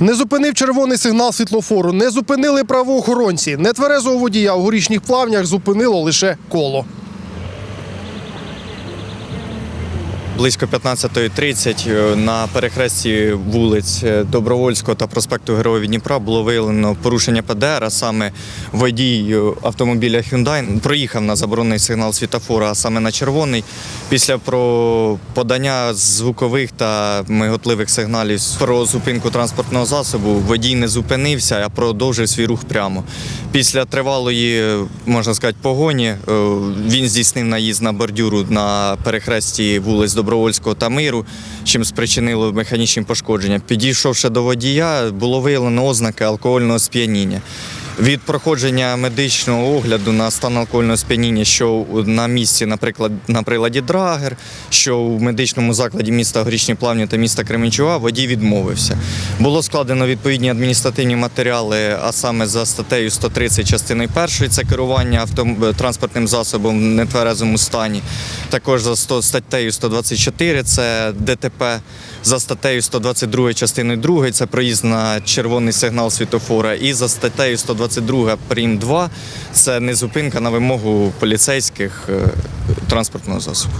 Не зупинив червоний сигнал світлофору, не зупинили правоохоронці. Нетверезого водія у горішніх плавнях зупинило лише коло. Близько 15.30 на перехресті вулиць е, Добровольського та проспекту Героїв Дніпра було виявлено порушення ПДР, а саме водій е, автомобіля Hyundai проїхав на заборонений сигнал світофора, а саме на червоний. Після про подання звукових та миготливих сигналів про зупинку транспортного засобу водій не зупинився, а продовжив свій рух прямо. Після тривалої, е, можна сказати, погоні е, він здійснив наїзд на бордюру на перехресті вулиць Добровольського та Миру, чим спричинило механічні пошкодження. Підійшовши до водія, було виявлено ознаки алкогольного сп'яніння. Від проходження медичного огляду на стан алкогольного сп'яніння, що на місці, наприклад, на приладі Драгер, що в медичному закладі міста Горішні Плавні та міста Кременчуга водій відмовився. Було складено відповідні адміністративні матеріали, а саме за статтею 130 частиною першої це керування транспортним засобом в нетверезому стані. Також за 100... статтею 124 це ДТП. За статтею 122 частиною 2 це проїзд на червоний сигнал світофора. І за статтею 122 прим 2 це не зупинка на вимогу поліцейських е, транспортного засобу.